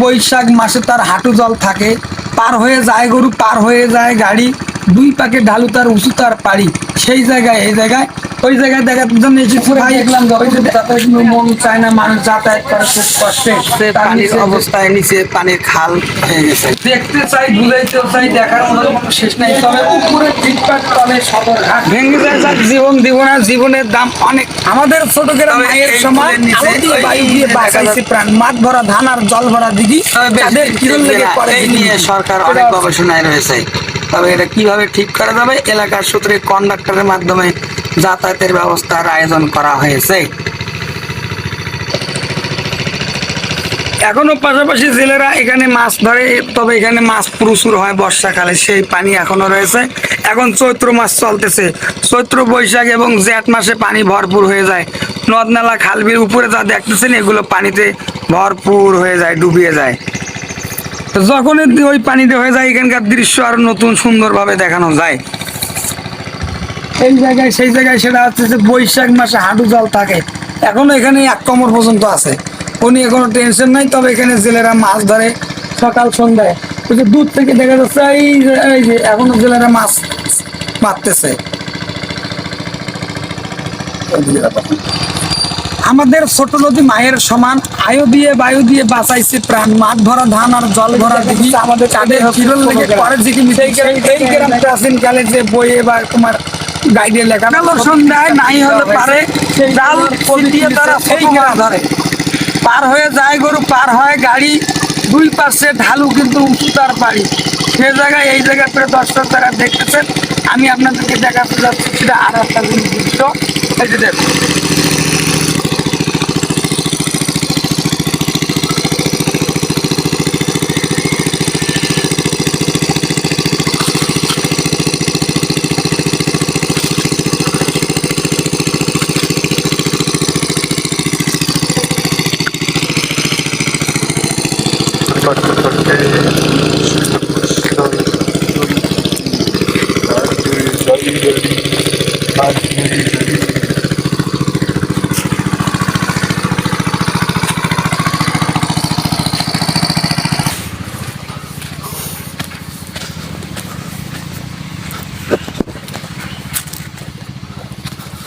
বৈশাখ মাসে তার হাঁটু জল থাকে। পার হয়ে যায় গরু, পার হয়ে যায় গাড়ি, দুই পাকে ঢালু তার, উঁচু তার পাড়ি। সেই জায়গায়, এই জায়গায় ওই জায়গায় দেখার জন্য এসেছি ভাই দেখলাম মন চায় না মানুষ যাতায়াত করে খুব কষ্টে। পানির অবস্থায় নিচে পানির খাল হয়ে গেছে। দেখতে চাই বুঝাইতে চাই দেখার মতো শেষ নাই। তবে উপরে ফিটপাট তবে সদরঘাট ভেঙে যায় যার জীবন দিব না জীবনের দাম অনেক। আমাদের ছোট গ্রাম তবে মায়ের এই সমান ফুলের নিচে আলো দিয়ে ওই বায়ু দিয়ে বাঁচাইছে প্রাণ। মাঠ ভরা ধান আর জল ভরা দিদি তাদের কিরণ লেগে পড়ে নিয়ে সরকার অনেক গবেষণায় রয়েছে। তবে এটা কীভাবে ঠিক করা যাবে এলাকার সূত্রে কন্ডাক্টরের মাধ্যমে যাতায়াতের ব্যবস্থার আয়োজন করা হয়েছে। এখনও পাশাপাশি জেলেরা এখানে মাছ ধরে, তবে এখানে মাছ প্রচুর হয় বর্ষাকালে, সেই পানি এখনও রয়েছে। এখন চৈত্র মাস চলতেছে। চৈত্র বৈশাখ এবং জ্যাঠ মাসে পানি ভরপুর হয়ে যায়। নদ নালা খালবির উপরে যা দেখতেছেন, এগুলো পানিতে ভরপুর হয়ে যায়, ডুবিয়ে যায়। তো যখনই ওই পানিতে হয়ে যায়, এখানকার দৃশ্য আরও নতুন সুন্দরভাবে দেখানো যায়। এই জায়গায় সেই জায়গায় সেটা হচ্ছে যে বৈশাখ মাসে হাঁটু জল থাকে। এখনও এখানে এক কমর পর্যন্ত আছে। উনি এখনও টেনশন নাই তবে এখানে জেলেরা মাছ ধরে সকাল সন্ধ্যায়। ওই যে দূর থেকে দেখা যাচ্ছে এই যে এই যে এখনও জেলেরা মাছ মারতেছে। আমাদের ছোট নদী মায়ের সমান। আয়ু দিয়ে বায়ু দিয়ে বাঁচাইছে প্রাণ। মাঠ ভরা ধান আর জল ভরা দিঘি আমাদের তাদের কিরণ লেগে পরে দিকে সেই গ্রাম- এই গ্রাম প্রাচীন কালে যে বইয়ে বা তোমার গাইডে লেখা। গেল সন্ধ্যায় নাই হলে পারে জাল দিয়ে তারা সেই গ্রাম ধরে। পার হয়ে যায় গরু পার হয় গাড়ি দুই পাশে ঢালু কিন্তু উঁচু তার বাড়ি। সে জায়গায় এই জায়গায় প্রায় দর্শক তারা দেখতেছেন। আমি আপনাদেরকে দেখাতে যাচ্ছি সেটা আর একটা জিনিস। দৃশ্য এই যে দেখুন।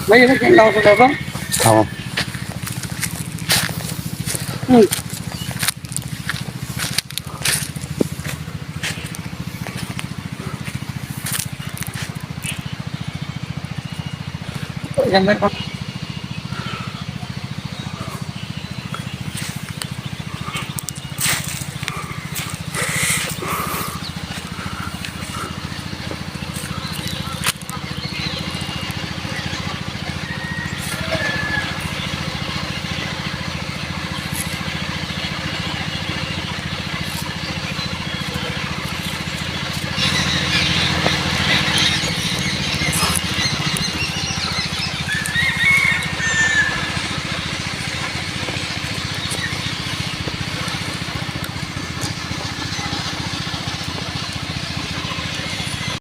ভাই এটা কেন লাগাতে দাদা হুম এখান থেকে Yeah, my